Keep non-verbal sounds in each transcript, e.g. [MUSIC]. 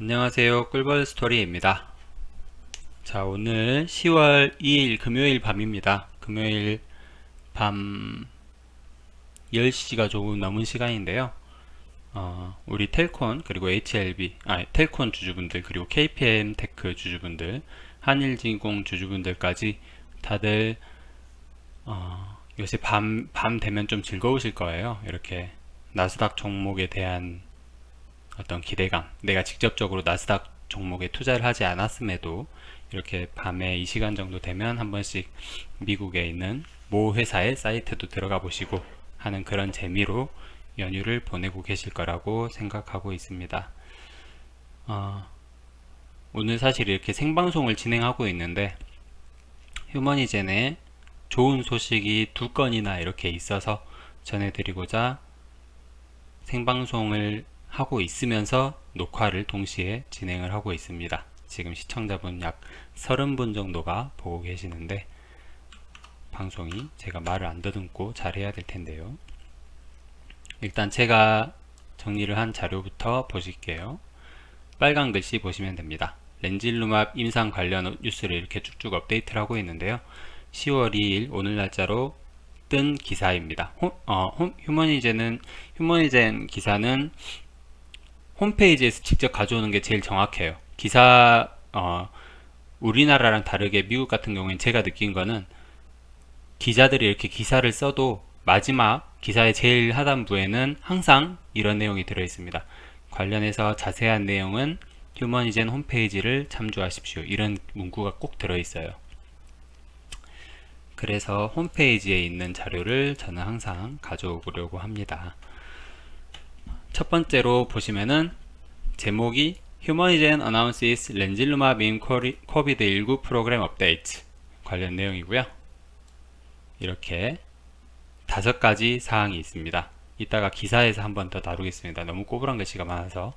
안녕하세요. 꿀벌 스토리입니다. 자, 오늘 10월 2일 금요일 밤입니다. 금요일 밤 10시가 조금 넘은 시간인데요. 어, 우리 텔콘 그리고 HLB, 아, 텔콘 주주분들 그리고 KPM 테크 주주분들, 한일진공 주주분들까지 다들 어, 요새 밤, 밤 되면 좀 즐거우실 거예요. 이렇게 나스닥 종목에 대한 어떤 기대감, 내가 직접적으로 나스닥 종목에 투자를 하지 않았음에도 이렇게 밤에 이 시간 정도 되면 한 번씩 미국에 있는 모 회사의 사이트도 들어가 보시고 하는 그런 재미로 연휴를 보내고 계실 거라고 생각하고 있습니다. 어, 오늘 사실 이렇게 생방송을 진행하고 있는데 휴머니젠에 좋은 소식이 두 건이나 이렇게 있어서 전해드리고자 생방송을 하고 있으면서 녹화를 동시에 진행을 하고 있습니다. 지금 시청자분 약 30분 정도가 보고 계시는데 방송이 제가 말을 안 더듬고 잘 해야 될 텐데요. 일단 제가 정리를 한 자료부터 보실게요. 빨간 글씨 보시면 됩니다. 렌질루맙 임상 관련 뉴스를 이렇게 쭉쭉 업데이트를 하고 있는데요. 10월 2일 오늘 날짜로 뜬 기사입니다. 홈, 어, 홈, 휴머니젠은 휴머니젠 기사는 홈페이지에서 직접 가져오는 게 제일 정확해요. 기사 어, 우리나라랑 다르게 미국 같은 경우엔 제가 느낀 거는 기자들이 이렇게 기사를 써도 마지막 기사의 제일 하단부에는 항상 이런 내용이 들어 있습니다. 관련해서 자세한 내용은 휴머니젠 홈페이지를 참조하십시오. 이런 문구가 꼭 들어 있어요. 그래서 홈페이지에 있는 자료를 저는 항상 가져오려고 합니다. 첫 번째로 보시면은 제목이 휴머니젠 Announces 렌질루마 빔 코비드19 프로그램 업데이트 관련 내용이고요. 이렇게 다섯 가지 사항이 있습니다. 이따가 기사에서 한 번 더 다루겠습니다. 너무 꼬부랑 글씨가 많아서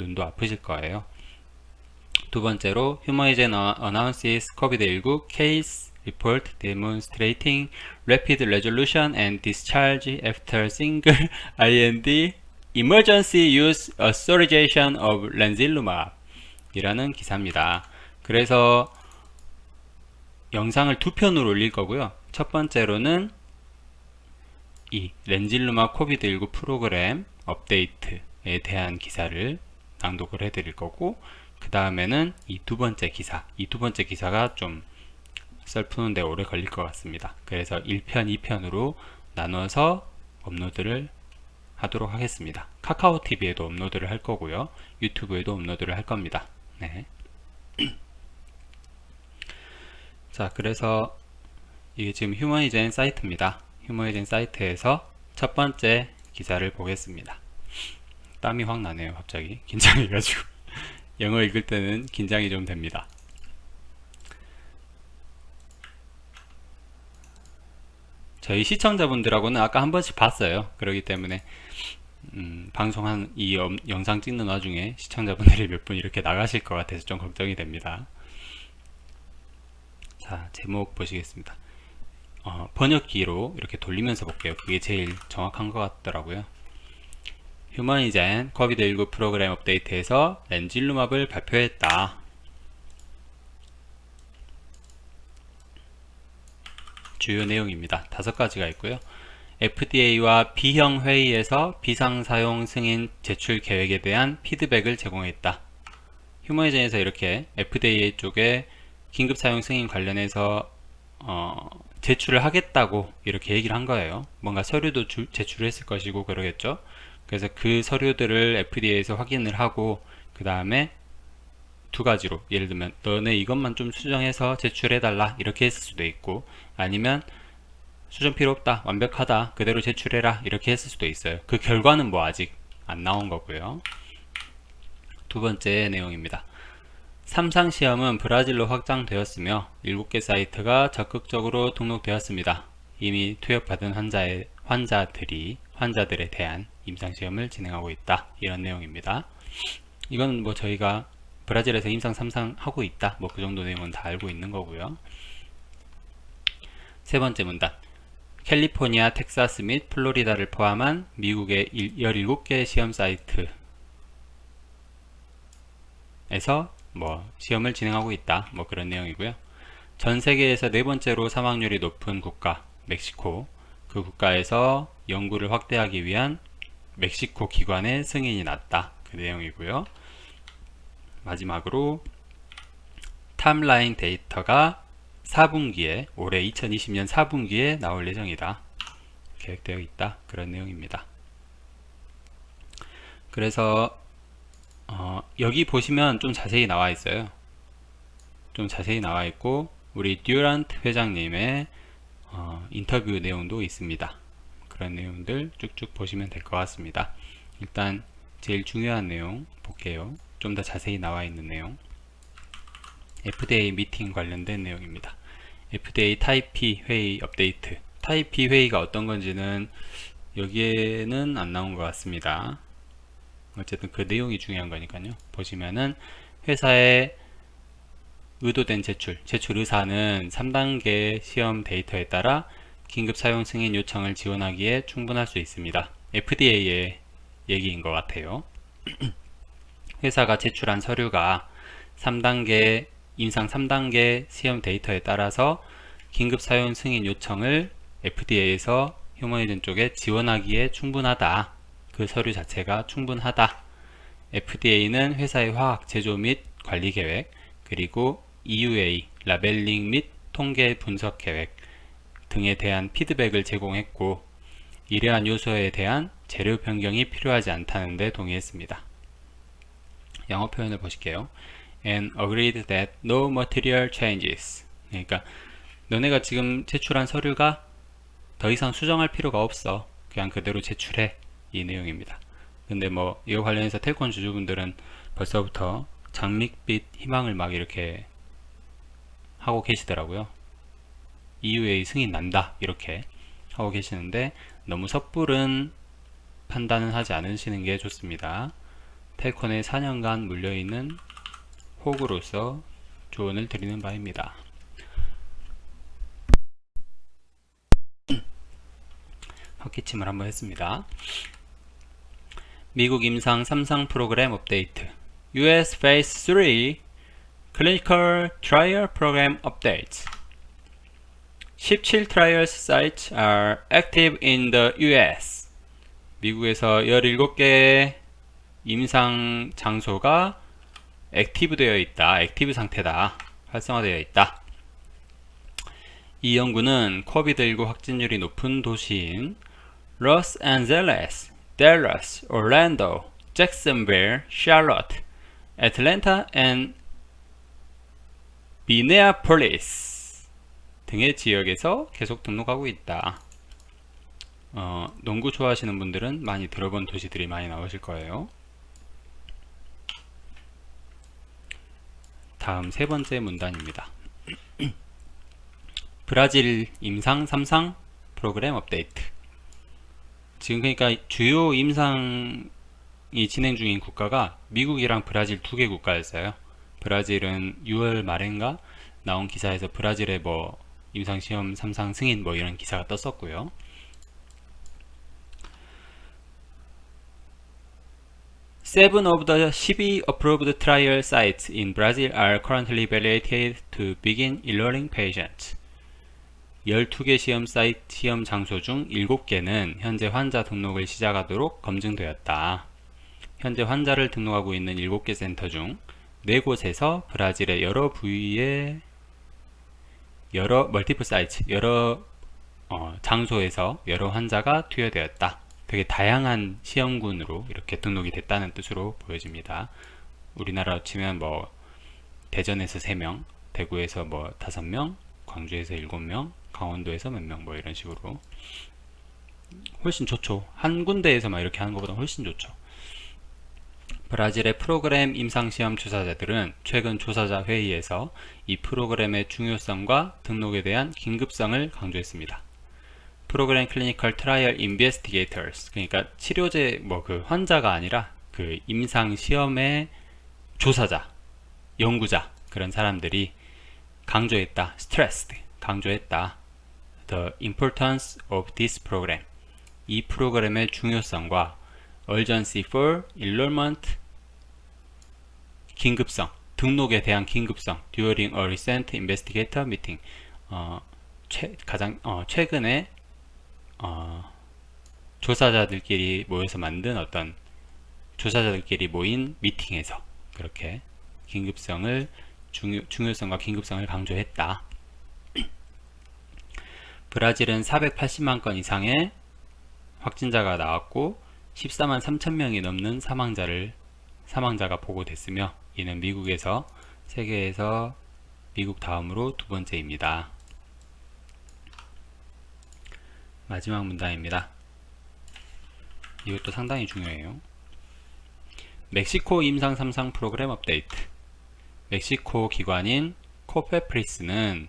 눈도 아프실 거예요. 두 번째로 휴머니젠 Announces COVID-19 Case Report Demonstrating Rapid Resolution and Discharge After Single [LAUGHS] IND Emergency Use Authorization of Lenzilumab 이라는 기사입니다. 그래서 영상을 두 편으로 올릴 거고요. 첫 번째로는 이 렌질루마 코비드19 프로그램 업데이트에 대한 기사를 낭독을 해드릴 거고 그 다음에는 이 두 번째 기사 이 두 번째 기사가 좀 썰 푸는데 오래 걸릴 것 같습니다. 그래서 1편, 2편으로 나눠서 업로드를 하도록 하겠습니다. 카카오 TV에도 업로드를 할 거고요. 유튜브에도 업로드를 할 겁니다. 네. [CLEARS THROAT] 자, 그래서 이게 지금 휴머니젠 사이트입니다. 휴머니젠 사이트에서 첫 번째 기사를 보겠습니다. 땀이 확 나네요, 갑자기. [LAUGHS] 긴장해가지고. [LAUGHS] 영어 읽을 때는 긴장이 좀 됩니다. 저희 시청자분들하고는 아까 한 번씩 봤어요. 그렇기 때문에 음, 방송한 이 영- 영상 찍는 와중에 시청자분들이 몇 분 이렇게 나가실 것 같아서 좀 걱정이 됩니다. 자, 제목 보시겠습니다. 어, 번역기로 이렇게 돌리면서 볼게요. 그게 제일 정확한 것 같더라고요. 휴머니젠 코비드19 프로그램 업데이트에서 렌질루맙을 발표했다. 주요 내용입니다. 다섯 가지가 있고요. FDA와 B형 회의에서 비상 사용 승인 제출 계획에 대한 피드백을 제공했다. 휴머니젠에서 이렇게 FDA 쪽에 긴급 사용 승인 관련해서 어, 제출을 하겠다고 이렇게 얘기를 한 거예요. 뭔가 서류도 주, 제출을 했을 것이고 그러겠죠. 그래서 그 서류들을 FDA에서 확인을 하고 그 다음에 두 가지로 예를 들면 너네 이것만 좀 수정해서 제출해달라 이렇게 했을 수도 있고 아니면 수정 필요 없다 완벽하다 그대로 제출해라 이렇게 했을 수도 있어요. 그 결과는 뭐 아직 안 나온 거고요. 두 번째 내용입니다. 삼상 시험은 브라질로 확장되었으며 7개 사이트가 적극적으로 등록되었습니다. 이미 투여받은 환자의, 환자들이 환자들에 대한 임상시험을 진행하고 있다. 이런 내용입니다. 이건 뭐 저희가 브라질에서 임상 3상 하고 있다. 뭐 그 정도 내용은 다 알고 있는 거고요. 세 번째 문단 캘리포니아, 텍사스 및 플로리다를 포함한 미국의 17개 시험 사이트 에서 뭐 시험을 진행하고 있다. 뭐 그런 내용이고요. 전 세계에서 네 번째로 사망률이 높은 국가 멕시코 그 국가에서 연구를 확대하기 위한 멕시코 기관의 승인이 났다. 그 내용이고요. 마지막으로 탑라인 데이터가 4분기에 올해 2020년 4분기에 나올 예정이다. 계획되어 있다. 그런 내용입니다. 그래서 어, 여기 보시면 좀 자세히 나와 있어요. 좀 자세히 나와 있고 우리 듀란트 회장님의 어, 인터뷰 내용도 있습니다. 그런 내용들 쭉쭉 보시면 될 것 같습니다. 일단 제일 중요한 내용 볼게요. 좀 더 자세히 나와 있는 내용. FDA 미팅 관련된 내용입니다. FDA P 회의 업데이트. P 회의가 어떤 건지는 여기에는 안 나온 것 같습니다. 어쨌든 그 내용이 중요한 거니까요. 보시면은 회사의 의도된 제출, 제출 의사는 3단계 시험 데이터에 따라 긴급 사용 승인 요청을 지원하기에 충분할 수 있습니다. FDA의 얘기인 것 같아요. [CLEARS THROAT] 회사가 제출한 서류가 3단계, 임상 3단계 시험 데이터에 따라서 긴급 사용 승인 요청을 FDA에서 휴머니즌 쪽에 지원하기에 충분하다. 그 서류 자체가 충분하다. FDA는 회사의 화학 제조 및 관리 계획, 그리고 EUA, 라벨링 및 통계 분석 계획 등에 대한 피드백을 제공했고, 이러한 요소에 대한 재료 변경이 필요하지 않다는 데 동의했습니다. 영어 표현을 보실게요. And agreed that no material changes. 그러니까 너네가 지금 제출한 서류가 더 이상 수정할 필요가 없어. 그냥 그대로 제출해. 이 내용입니다. 근데 뭐 이거 관련해서 텔콘 주주분들은 벌써부터 장밋빛 희망을 막 이렇게 하고 계시더라고요. EUA 승인 난다 이렇게 하고 계시는데 너무 섣부른 판단은 하지 않으시는 게 좋습니다. 텔콘에 4년간 물려있는 호구로서 조언을 드리는 바입니다. 헛기침을 한번 했습니다. 미국 임상 3상 프로그램 업데이트 US Phase 3 Clinical Trial Program Updates 17 trials sites are active in the US 미국에서 17개 임상 장소가 액티브 되어 있다. 액티브 상태다. 활성화되어 있다. 이 연구는 코비드19 확진율이 높은 도시인 로스앤젤레스, 댈러스, 올랜도, 잭슨빌, 샬롯, 애틀랜타 앤 미네아폴리스 등의 지역에서 계속 등록하고 있다. 어, 농구 좋아하시는 분들은 많이 들어본 도시들이 많이 나오실 거예요. 다음 세 번째 문단입니다. [CLEARS THROAT] 브라질 임상 3상 프로그램 업데이트. 지금 그러니까 주요 임상이 진행 중인 국가가 미국이랑 브라질 두 개 국가였어요. 브라질은 6월 말인가 나온 기사에서 브라질의 뭐 임상시험 3상 승인 뭐 이런 기사가 떴었고요. Seven of the 12 approved trial sites in Brazil are currently evaluated to begin enrolling patients. 12개 시험 사이트 시험 장소 중 7개는 현재 환자 등록을 시작하도록 검증되었다. 현재 환자를 등록하고 있는 7개 센터 중 4곳에서 브라질의 여러 부위의 여러 멀티플 사이트, 여러 어, 장소에서 여러 환자가 투여되었다. 되게 다양한 시험군으로 이렇게 등록이 됐다는 뜻으로 보여집니다. 우리나라로 치면 뭐 대전에서 3명, 대구에서 뭐 5명, 광주에서 7명, 강원도에서 몇 명 뭐 이런 식으로 훨씬 좋죠. 한 군데에서만 이렇게 하는 것보다 훨씬 좋죠. 브라질의 프로그램 임상시험 조사자들은 최근 조사자 회의에서 이 프로그램의 중요성과 등록에 대한 긴급성을 강조했습니다. 프로그램 클리니컬 트라이얼 인베스티게이터스 그러니까 치료제 뭐 그 환자가 아니라 그 임상 시험의 조사자, 연구자 그런 사람들이 강조했다. stressed 강조했다. the importance of this program 이 프로그램의 중요성과 urgency for enrollment 긴급성, 등록에 대한 긴급성, during a recent investigator meeting. 어, 최, 가장 어, 최근에 어, 조사자들끼리 모여서 만든 어떤 조사자들끼리 모인 미팅에서 그렇게 긴급성을 중요, 중요성과 긴급성을 강조했다. [CLEARS THROAT] 브라질은 480만 건 이상의 확진자가 나왔고 14만 3천 명이 넘는 사망자를 사망자가 보고됐으며 이는 미국에서 세계에서 미국 다음으로 두 번째입니다. 마지막 문단입니다. 이것도 상당히 중요해요. 멕시코 임상 3상 프로그램 업데이트. 멕시코 기관인 코페프리스는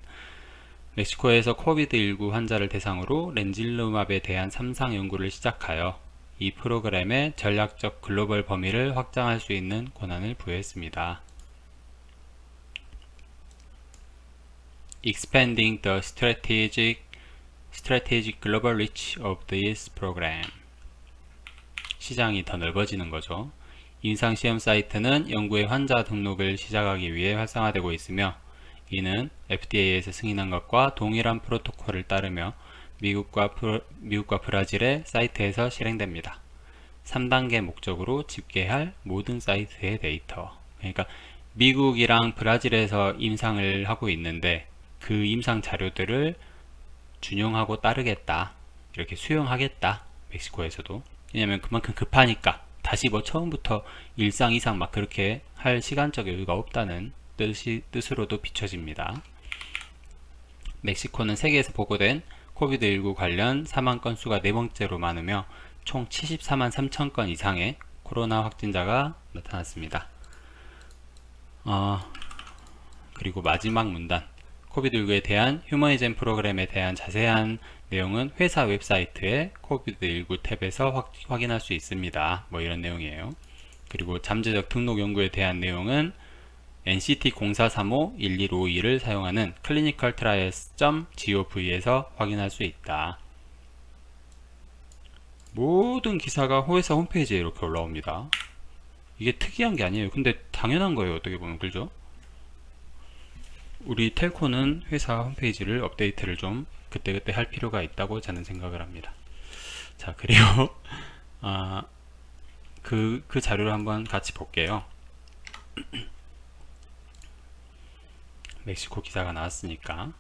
멕시코에서 코비드19 환자를 대상으로 렌질루맙에 대한 3상 연구를 시작하여 이 프로그램의 전략적 글로벌 범위를 확장할 수 있는 권한을 부여했습니다. Expanding the strategic, strategic global reach of this program. 시장이 더 넓어지는 거죠. 임상시험 사이트는 연구의 환자 등록을 시작하기 위해 활성화되고 있으며 이는 FDA에서 승인한 것과 동일한 프로토콜을 따르며 미국과, 프로, 미국과 브라질의 사이트에서 실행됩니다. 3단계 목적으로 집계할 모든 사이트의 데이터. 그러니까 미국이랑 브라질에서 임상을 하고 있는데 그 임상 자료들을 준용하고 따르겠다. 이렇게 수용하겠다. 멕시코에서도. 왜냐면 그만큼 급하니까 다시 뭐 처음부터 일상 이상 막 그렇게 할 시간적 여유가 없다는 뜻이, 뜻으로도 비춰집니다. 멕시코는 세계에서 보고된 코비드19 관련 사망 건수가 네 번째로 많으며 총 74만 3천 건 이상의 코로나 확진자가 나타났습니다. 어, 그리고 마지막 문단 코비드19에 대한 휴머니젠 프로그램에 대한 자세한 내용은 회사 웹사이트의 코비드19 탭에서 확, 확인할 수 있습니다. 뭐 이런 내용이에요. 그리고 잠재적 등록 연구에 대한 내용은 NCT 0435-1152를 사용하는 clinicaltrials.gov에서 확인할 수 있다. 모든 기사가 회사 홈페이지에 이렇게 올라옵니다. 이게 특이한 게 아니에요. 근데 당연한 거예요. 어떻게 보면 그죠? 우리 텔코는 회사 홈페이지를 업데이트를 좀 그때그때 할 필요가 있다고 저는 생각을 합니다. 자, 그리고 [LAUGHS] 아, 그, 그 자료를 한번 같이 볼게요. [CLEARS THROAT] 멕시코 기사가 나왔으니까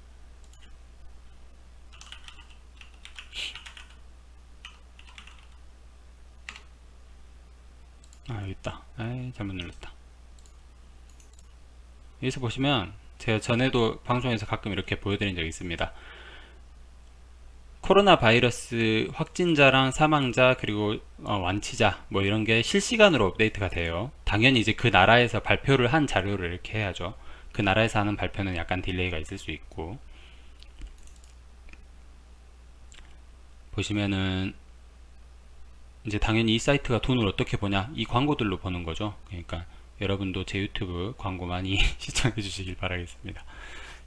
아 여기 있다 에이 잘못 눌렀다 여기서 보시면 제가 전에도 방송에서 가끔 이렇게 보여드린 적이 있습니다. 코로나 바이러스 확진자랑 사망자 그리고 어, 완치자 뭐 이런 게 실시간으로 업데이트가 돼요. 당연히 이제 그 나라에서 발표를 한 자료를 이렇게 해야죠. 그 나라에서 하는 발표는 약간 딜레이가 있을 수 있고. 보시면은 이제 당연히 이 사이트가 돈을 어떻게 보냐? 이 광고들로 보는 거죠. 그러니까 여러분도 제 유튜브 광고 많이 [LAUGHS] 시청해 주시길 바라겠습니다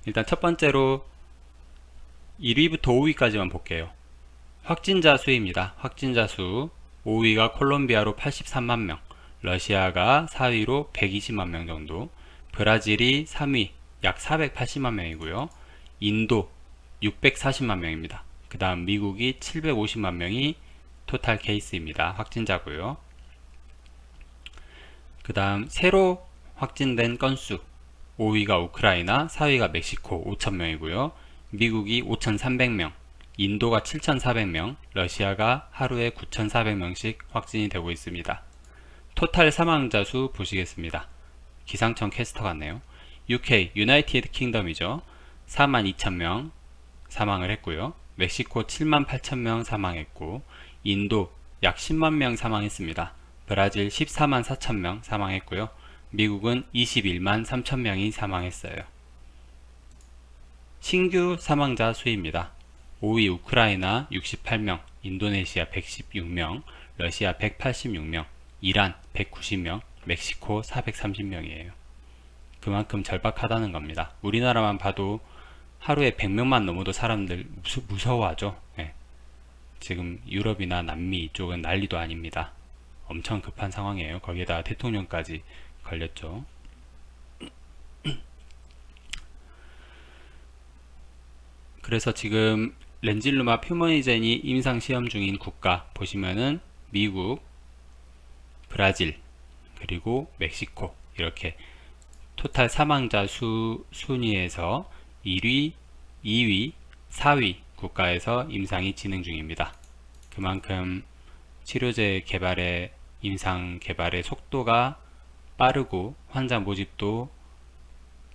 일단 첫 번째로 1위부터 5위까지만 볼게요 확진자 수입니다 확진자 수 5위가 콜롬비아로 83만 명 러시아가 4위로 120만 명 정도 브라질이 3위 약 480만 명이고요. 인도 640만 명입니다. 그 다음 미국이 750만 명이 토탈 케이스입니다. 확진자고요. 그 다음 새로 확진된 건수 5위가 우크라이나, 4위가 멕시코 5천명이고요. 미국이 5,300명, 인도가 7,400명, 러시아가 하루에 9,400명씩 확진이 되고 있습니다. 토탈 사망자 수 보시겠습니다. 기상청 캐스터 같네요. UK, 유나이티드 킹덤이죠. 4만 2천명 사망을 했고요. 멕시코 7만 8천명 사망했고, 인도 약 10만 명 사망했습니다. 브라질 14만 4천 명 사망했고요. 미국은 21만 3천 명이 사망했어요. 신규 사망자 수입니다. 5위 우크라이나 68명, 인도네시아 116명, 러시아 186명, 이란 190명, 멕시코 430명이에요. 그만큼 절박하다는 겁니다. 우리나라만 봐도 하루에 100명만 넘어도 사람들 무서, 워하죠 네. 지금 유럽이나 남미 이쪽은 난리도 아닙니다. 엄청 급한 상황이에요. 거기에다 대통령까지 걸렸죠. [CLEARS THROAT] 그래서 지금 렌질루마 퓨머니젠이 임상 시험 중인 국가 보시면은 미국, 브라질, 그리고 멕시코 이렇게 토탈 사망자 수 순위에서 1위, 2위, 4위 국가에서 임상이 진행 중입니다. 그만큼 치료제 개발에 임상 개발의 속도가 빠르고 환자 모집도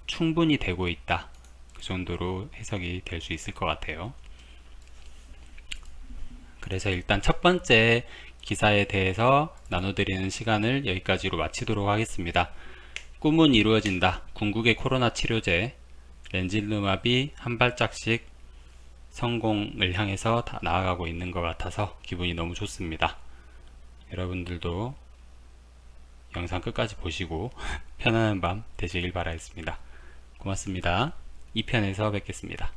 충분히 되고 있다. 그 정도로 해석이 될 수 있을 것 같아요. 그래서 일단 첫 번째 기사에 대해서 나눠드리는 시간을 여기까지로 마치도록 하겠습니다. 꿈은 이루어진다. 궁극의 코로나 치료제 렌질루마비 한 발짝씩 성공을 향해서 다 나아가고 있는 것 같아서 기분이 너무 좋습니다. 여러분들도 영상 끝까지 보시고 [LAUGHS] 편안한 밤 되시길 바라겠습니다. 고맙습니다. 2편에서 뵙겠습니다.